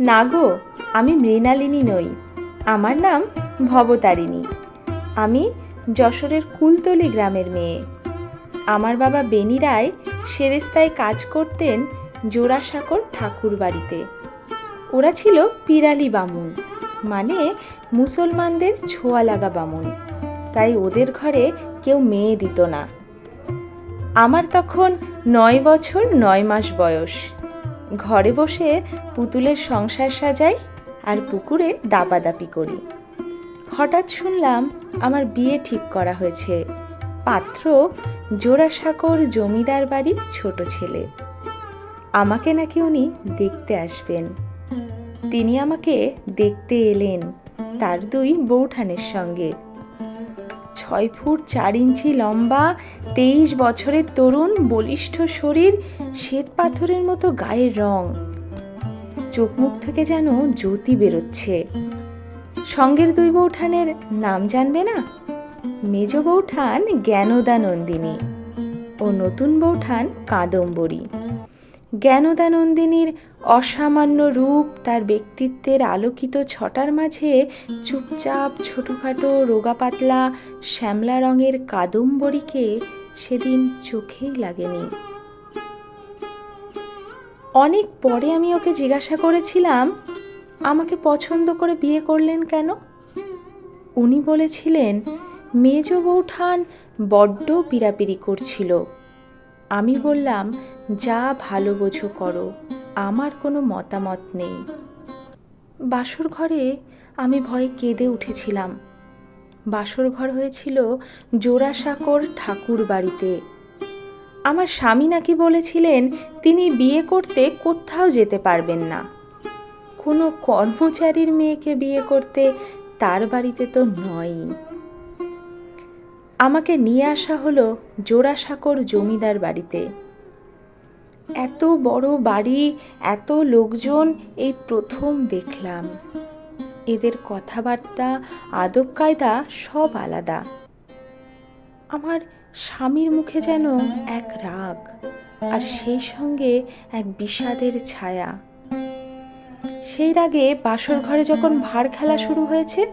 না গো, আমি মৃণালিনী নই। আমার নাম ভবতারিণী। আমি যশোরের কুলতলি গ্রামের মেয়ে। আমার বাবা বেনি রায় সেরেস্তায় কাজ করতেন জোড়াসাঁকর ঠাকুর বাড়িতে ওরা ছিল পিরালি বামুন মানে মুসলমানদের ছোঁয়া লাগা বামুন। তাই ওদের ঘরে কেউ মেয়ে দিত না। আমার তখন নয় বছর নয় মাস বয়স। ঘরে বসে পুতুলের সংসার সাজাই আর পুকুরে দাপাদাপি করি। হঠাৎ শুনলাম আমার বিয়ে ঠিক করা হয়েছে। পাত্র জোড়াসাঁকর জমিদার বাড়ির ছোট ছেলে। আমাকে নাকি উনি দেখতে আসবেন। তিনি আমাকে দেখতে এলেন তার দুই বৌঠানের সঙ্গে। ছয় ফুট চার ইঞ্চি লম্বা, তেইশ বছরের তরুণ, বলিষ্ঠ শরীর, শ্বেত পাথরের মতো গায়ের রং। চোখ মুখ থেকে যেন জ্যোতি বেরোচ্ছে। সঙ্গের দুই বৌঠানের নাম জানবে না? মেজ বৌঠান জ্ঞানদা নন্দিনী ও নতুন বৌঠান কাদম্বরী। জ্ঞানদা নন্দিনীর অসামান্য রূপ তার ব্যক্তিত্বের আলোকিত ছটার মাঝে চুপচাপ ছোটোখাটো রোগা পাতলা শ্যামলা রঙের কাদম্বরীকে সেদিন চোখেই লাগেনি। অনেক পরে আমি ওকে জিজ্ঞাসা করেছিলাম, আমাকে পছন্দ করে বিয়ে করলেন কেন? উনি বলেছিলেন, মেজ বৌঠান বড্ড পিরাপিরি করছিল। আমি বললাম, যা ভালো বোঝো করো। আমার কোনো মতামত নেই। বাসর ঘরে আমি ভয়ে কেঁদে উঠেছিলাম। বাসর ঘর হয়েছিল জোড়াসাঁকর ঠাকুর বাড়িতে। আমার স্বামী নাকি বলেছিলেন, তিনি বিয়ে করতে কোথাও যেতে পারবেন না। কোনো কর্মচারীর মেয়েকে বিয়ে করতে তার বাড়িতে তো নয়ই। আমাকে নিয়ে আসা হলো জোড়াসাঁকর জমিদার বাড়িতে। এত বড় বাড়ি, এত লোকজন এই প্রথম দেখলাম। এদের কথাবার্তা, আদব কায়দা সব আলাদা। আমার স্বামীর মুখে যেন এক রাগ আর সেই সঙ্গে এক বিষাদের ছায়া। সেই রাগে বাসর ঘরে যখন ভার খেলা শুরু হয়েছে,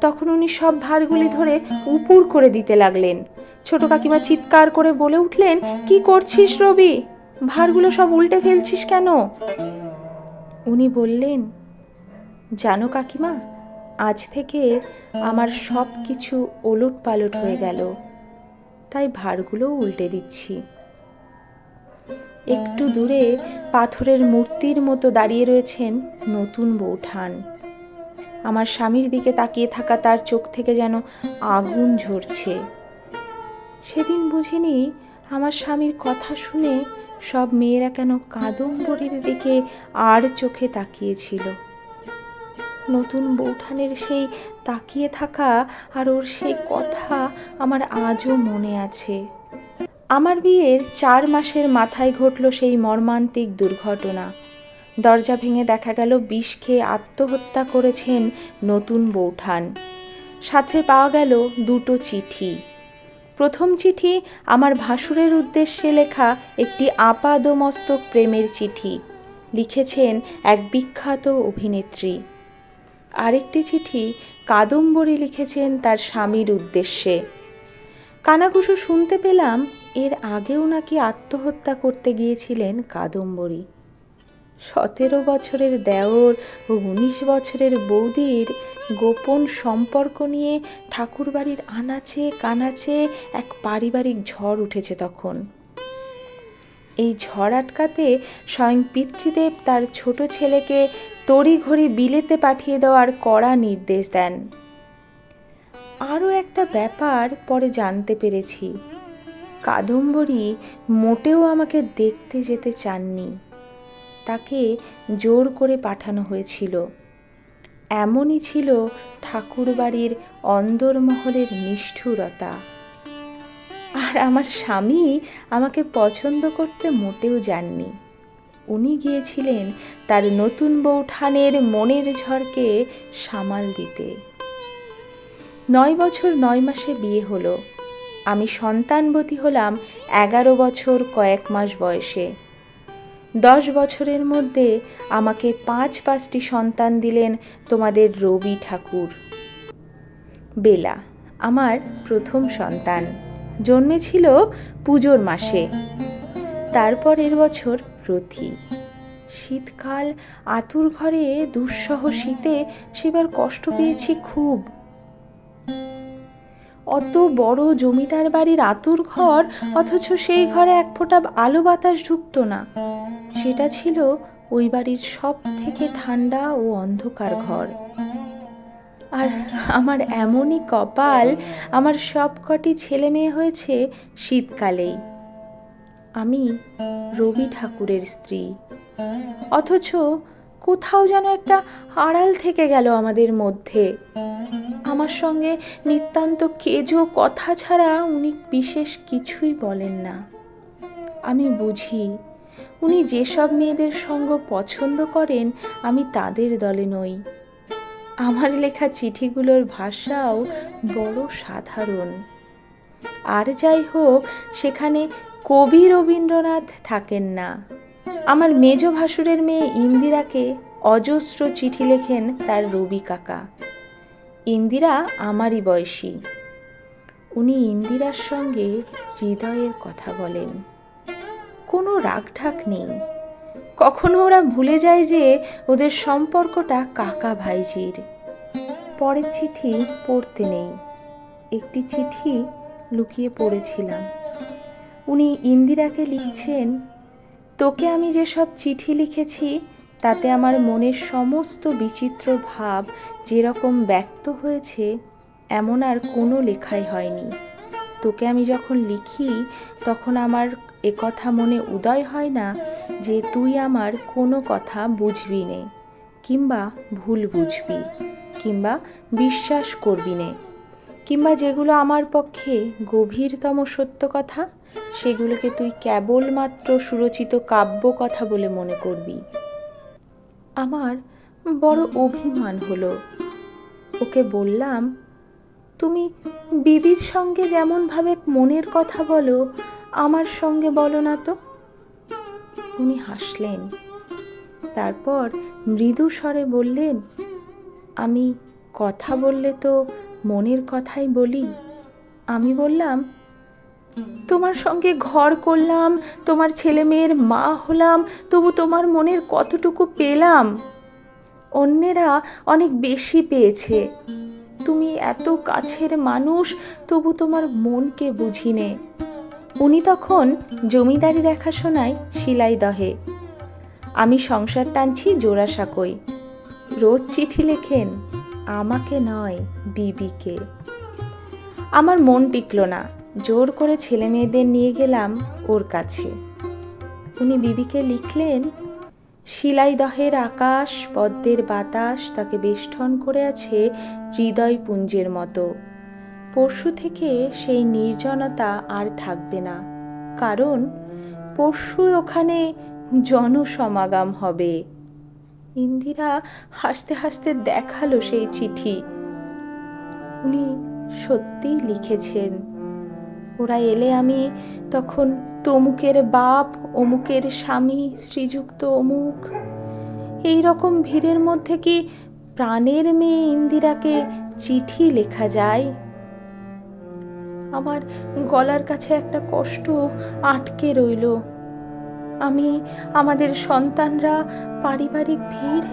তখন উনি সব ভারগুলি ধরে উপুর করে দিতে লাগলেন। ছোট কাকিমা চিৎকার করে বলে উঠলেন, কি করছিস রবি? ভারগুলো সব উল্টে ফেলছিস কেন? উনি বললেন, জানো কাকিমা, আজ থেকে আমার সব কিছু ওলট পালট হয়ে গেল। তাই ভারগুলো উল্টে দিচ্ছি। একটু দূরে পাথরের মূর্তির মতো দাঁড়িয়ে রয়েছেন নতুন বৌঠান। আমার স্বামীর দিকে তাকিয়ে থাকা তার চোখ থেকে যেন আগুন ঝরছে। সেদিন বুঝিনি আমার স্বামীর কথা শুনে সব মেয়েরা কেন কাদম্বরীর দিকে আর চোখে তাকিয়েছিল। নতুন বৌঠানের সেই তাকিয়ে থাকা আর ওর সেই কথা আমার আজও মনে আছে। আমার বিয়ের চার মাসের মাথায় ঘটল সেই মর্মান্তিক দুর্ঘটনা। দরজা ভেঙে দেখা গেল বিষ খেয়ে আত্মহত্যা করেছেন নতুন বৌঠান। সাথে পাওয়া গেল দুটো চিঠি। প্রথম চিঠি আমার ভাসুরের উদ্দেশ্যে লেখা একটি আপাদমস্তক প্রেমের চিঠি। লিখেছেন এক বিখ্যাত অভিনেত্রী। আরেকটি চিঠি কাদম্বরী লিখেছেন তার স্বামীর উদ্দেশ্যে। কানাঘুষো শুনতে পেলাম, এর আগেও নাকি আত্মহত্যা করতে গিয়েছিলেন কাদম্বরী। সতেরো বছরের দেওর ও উনিশ বছরের বৌদির গোপন সম্পর্ক নিয়ে ঠাকুরবাড়ির আনাচে কানাচে এক পারিবারিক ঝড় উঠেছে তখন। এই ঝড় আটকাতে স্বয়ং পিতৃদেব তার ছোট ছেলেকে তড়িঘড়ি বিলেতে পাঠিয়ে দেওয়ার কড়া নির্দেশ দেন। আরও একটা ব্যাপার পরে জানতে পেরেছি। কাদম্বরী মোটেও আমাকে দেখতে যেতে চাননি। তাকে জোর করে পাঠানো হয়েছিল। এমনই ছিল ঠাকুরবাড়ির অন্দরমহলের নিষ্ঠুরতা। আর আমার স্বামী আমাকে পছন্দ করতে মোটেও যাননি। উনি গিয়েছিলেন তার নতুন বৌঠানের মনের ঝড়কে সামাল দিতে। নয় বছর নয় মাসে বিয়ে হলো। আমি সন্তানবতী হলাম এগারো বছর কয়েক মাস বয়সে। দশ বছরের মধ্যে আমাকে পাঁচ পাঁচটি সন্তান দিলেন তোমাদের রবি ঠাকুর। বেলা, আমার প্রথম সন্তান। জন্মেছিল পুজোর মাসে। তারপরের বছর রথি। শীতকাল, আতুর ঘরে দুঃসহ শীতে সেবার কষ্ট পেয়েছি খুব। অত বড় জমিদার বাড়ির আতুর ঘর, অথচ সেই ঘরে এক ফোঁটা আলো বাতাস ঢুকতো না। সেটা ছিল ওই বাড়ির সব থেকে ঠান্ডা ও অন্ধকার ঘর। আর আমার এমনই কপাল, আমার সবকটি ছেলে মেয়ে হয়েছে শীতকালেই। আমি রবি ঠাকুরের স্ত্রী। অথচ কোথাও যেন একটা আড়াল থেকে গেল আমাদের মধ্যে। আমার সঙ্গে নিতান্ত কেজো কথা ছাড়া উনি বিশেষ কিছুই বলেন না। আমি বুঝি, উনি যেসব মেয়েদের সঙ্গ পছন্দ করেন, আমি তাদের দলে নই। আমার লেখা চিঠিগুলোর ভাষাও বড় সাধারণ। আর যাই হোক, সেখানে কবি রবীন্দ্রনাথ থাকেন না। আমার মেজ ভাসুরের মেয়ে ইন্দিরাকে অজস্র চিঠি লেখেন তার রবি কাকা। ইন্দিরা আমারই বয়সী। উনি ইন্দিরার সঙ্গে হৃদয়ের কথা বলেন। কোনো রাগঢাক নেই। কখনো ওরা ভুলে যায় যে ওদের সম্পর্কটা কাকা ভাইজির। পরের চিঠি পড়তে নেই। একটি চিঠি লুকিয়ে পড়েছিলাম। উনি ইন্দিরাকে লিখছেন তোকে আমি যেসব চিঠি লিখেছি, তাতে আমার মনের সমস্ত বিচিত্র ভাব যেরকম ব্যক্ত হয়েছে, এমন আর কোনো লেখাই হয়নি। তোকে আমি যখন লিখি, তখন আমার একথা মনে উদয় হয় না যে তুই আমার কোনো কথা বুঝবি নে, কিংবা ভুল বুঝবি, কিংবা বিশ্বাস করবি নে, কিংবা যেগুলো আমার পক্ষে গভীরতম সত্য কথা সেগুলোকে তুই কেবলমাত্র সুরচিত কাব্য কথা বলে মনে করবি। আমার বড় অভিমান হলো। ওকে বললাম, তুমি বিবির সঙ্গে যেমনভাবে মনের কথা বলো, আমার সঙ্গে বলো না তো? উনি হাসলেন। তারপর মৃদু স্বরে বললেন, আমি কথা বললে তো মনের কথাই বলি। আমি বললাম তোমার সঙ্গে ঘর করলাম, তোমার ছেলে মেয়ের মা হলাম, তবু তোমার মনের কতটুকু পেলাম? অন্যেরা অনেক বেশি পেয়েছে। তুমি এত কাছের মানুষ, তবু তোমার মনকে বুঝিনে। উনি তখন জমিদারি দেখাশোনায় শিলাই দহে। আমি সংসার টানছি জোড়াসাঁকোই। রোজ চিঠি লেখেন, আমাকে নয়, বিবিকে। আমার মন টিকল না। জোর করে ছেলে মেয়েদের নিয়ে গেলাম ওর কাছে। উনি বিবিকে লিখলেন, শিলাইদহের আকাশ, পদ্মের বাতাস, তাকে বেষ্টন করে আছে হৃদয়পুঞ্জের মতো। পরশু থেকে সেই নির্জনতা আর থাকবে না। কারণ পরশু ওখানে জনসমাগম হবে। ইন্দিরা হাসতে হাসতে দেখাল সেই চিঠি। উনি সত্যিই লিখেছেন ওরা এলে আমি তখন তমুকের বাপ, অমুকের স্বামী, শ্রীযুক্ত অমুক। এই রকম ভিড়ের মধ্যে কি প্রাণের মেয়ে ইন্দিরাকে চিঠি লেখা যায়? আমার গলার কাছে একটা কষ্ট আটকে রইল। আমি, আমাদের সন্তানরা পারিবারিক ভিড়?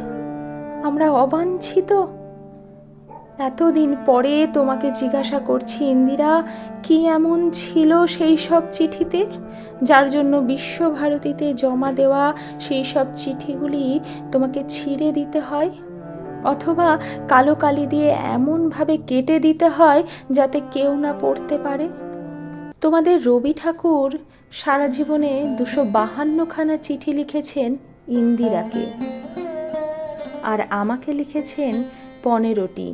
আমরা অবাঞ্ছিত? এতদিন পরে তোমাকে জিজ্ঞাসা করছি, ইন্দিরা, কি এমন ছিল সেই সব চিঠিতে? যার জন্য বিশ্বভারতীতে জমা দেওয়া সেই সব চিঠিগুলি তোমাকে ছিঁড়ে দিতে হয়? অথবা কালো কালি দিয়ে এমনভাবে কেটে দিতে হয় যাতে কেউ না পড়তে পারে? তোমাদের রবি ঠাকুর সারা জীবনে দুশো বাহান্নখানা চিঠি লিখেছেন ইন্দিরাকে। আর আমাকে লিখেছেন পনেরোটি।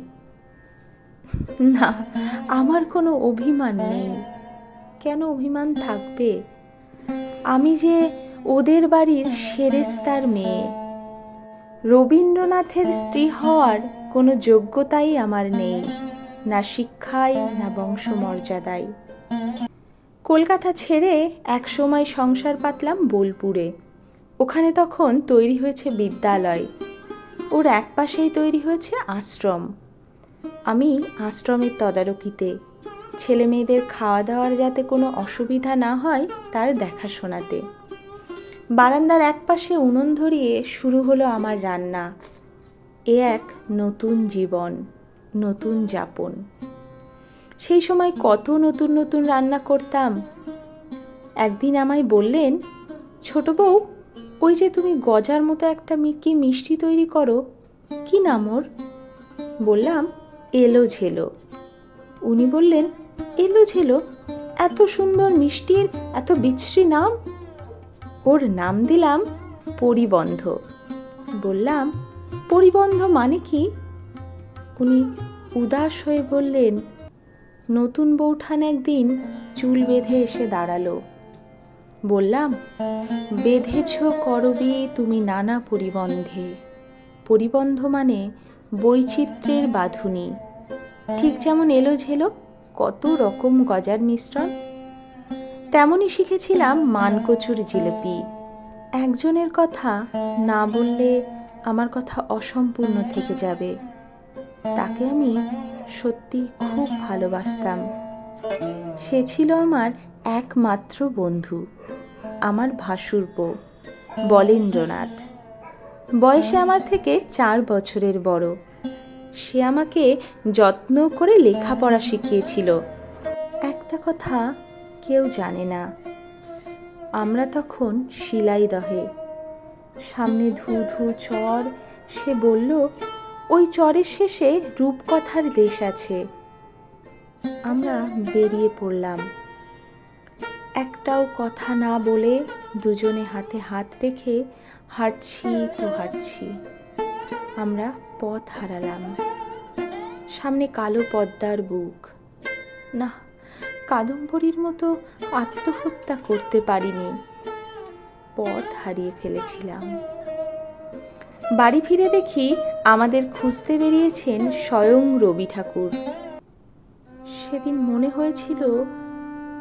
না, আমার কোনো অভিমান নেই। কেন অভিমান থাকবে? আমি যে ওদের বাড়ির সেরেস্তার মেয়ে। রবীন্দ্রনাথের স্ত্রী হওয়ার কোনো যোগ্যতাই আমার নেই, না শিক্ষায়, না বংশমর্যাদায়। কলকাতা ছেড়ে এক সময় সংসার পাতলাম বোলপুরে। ওখানে তখন তৈরি হয়েছে বিদ্যালয়। ওর এক পাশেই তৈরি হয়েছে আশ্রম। আমি আশ্রমের তদারকিতে। ছেলে মেয়েদের খাওয়া দাওয়ার যাতে কোনো অসুবিধা না হয়, তার দেখাশোনাতে। বারান্দার এক পাশে উনুন ধরিয়ে শুরু হলো আমার রান্না। এ এক নতুন জীবন, নতুন যাপন। সেই সময় কত নতুন নতুন রান্না করতাম। একদিন আমায় বললেন, ছোট বউ, ওই যে তুমি গজার মতো একটা মিকি মিষ্টি তৈরি করো, কি নাম ওর? বললাম এলো ঝেলো। উনি বললেন, এলো ঝেলো, এত সুন্দর মিষ্টির এত বিশ্রী নাম? ওর নাম দিলাম পরিবন্ধ। বললাম, পরিবন্ধ মানে কি? উনি উদাস হয়ে বললেন, নতুন বৌঠান একদিন চুল বেঁধে এসে দাঁড়াল। বললাম, বেঁধেছ করবি তুমি নানা পরিবন্ধে। পরিবন্ধ মানে বৈচিত্র্যের বাঁধুনি। ঠিক যেমন এলো ঝেলো, কত রকম গজার মিশ্রণ। তেমনই শিখেছিলাম মানকচুর জিলিপি। একজনের কথা না বললে আমার কথা অসম্পূর্ণ থেকে যাবে। তাকে আমি সত্যি খুব ভালোবাসতাম। সে ছিল আমার একমাত্র বন্ধু, আমার ভাসুরপো, বলেন্দ্রনাথ। বয়সে আমার থেকে চার বছরের বড়। সে আমাকে যত্ন করে লেখাপড়া শিখিয়েছিল। একটা কথা কেউ জানে না। আমরা তখন শিলাইদহে সামনে ধু ধু চর, সে বলল, ওই চরের শেষে রূপকথার দেশ আছে। আমরা বেরিয়ে পড়লাম। একটাও কথা না বলে দুজনে হাতে হাত রেখে হাঁটছি তো হাঁটছি। আমরা পথ হারালাম। সামনে কালো পদ্মার বুক। না, কাদম্বরীর মতো আত্মহত্যা করতে পারিনি। পথ হারিয়ে ফেলেছিলাম। বাড়ি ফিরে দেখি আমাদের খুঁজতে বেরিয়েছেন স্বয়ং রবি ঠাকুর। সেদিন মনে হয়েছিল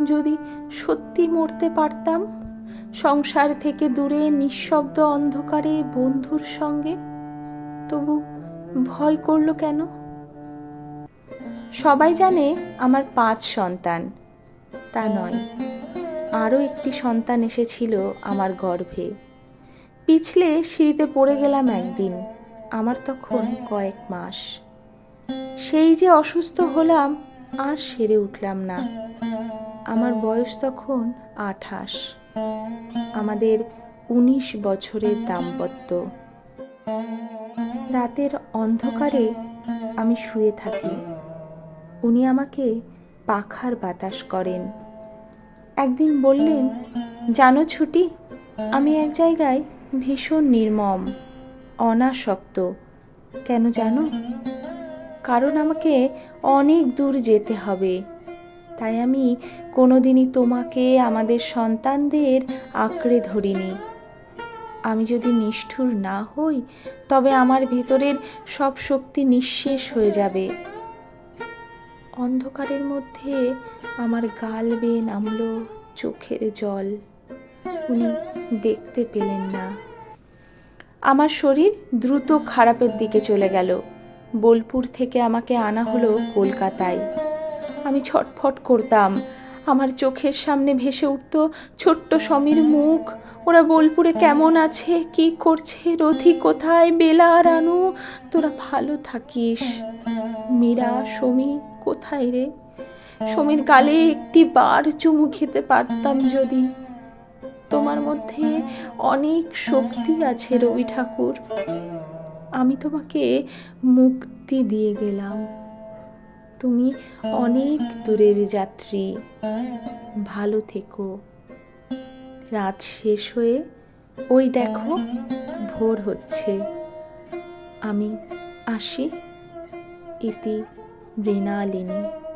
যদি সত্যি মরতে পারতাম সংসার থেকে দূরে নিঃশব্দ অন্ধকারে বন্ধুর সঙ্গে। তবু ভয় করল কেন? সবাই জানে আমার পাঁচ সন্তান। তা নয়, আরও একটি সন্তান এসেছিল আমার গর্ভে। পিছলে সিঁড়িতে পড়ে গেলাম একদিন, আমার তখন কয়েক মাস। সেই যে অসুস্থ হলাম, আর সেরে উঠলাম না। আমার বয়স তখন আঠাশ। আমাদের উনিশ বছরের দাম্পত্য। রাতের অন্ধকারে আমি শুয়ে থাকি। উনি আমাকে পাখার বাতাস করেন। একদিন বললেন, জানো ছুটি? আমি এক জায়গায় ভীষণ নির্মম, অনাসক্ত। কেন জানো? কারণ আমাকে অনেক দূর যেতে হবে। তাই আমি কোনোদিনই তোমাকে আমাদের সন্তানদের আঁকড়ে ধরিনি। আমি যদি নিষ্ঠুর না হই, তবে আমার ভেতরের সব শক্তি নিঃশেষ হয়ে যাবে। অন্ধকারের মধ্যে আমার গাল বেয়ে নামলো চোখের জল। উনি দেখতে পেলেন না। আমার শরীর দ্রুত খারাপের দিকে চলে গেল। বোলপুর থেকে আমাকে আনা হলো কলকাতায়। আমি ছটফট করতাম। আমার চোখের সামনে ভেসে উঠত ছোট্ট সমীর মুখ। ওরা বোলপুরে কেমন আছে? কি করছে? রথি কোথায়? বেলা রানু তোরা ভালো থাকিস। মীরা, সমী, কোথায় রে? সমীর গালে একটি বার চুমু খেতে পারতাম যদি। তোমার মধ্যে অনেক শক্তি আছে রবি ঠাকুর। আমি তোমাকে মুক্তি দিয়ে গেলাম। তুমি অনেক দূরের যাত্রী। ভালো থেকো। রাত শেষ হয়ে ওই দেখো, ভোর হচ্ছে। আমি আসি ইতি মৃণালিনী।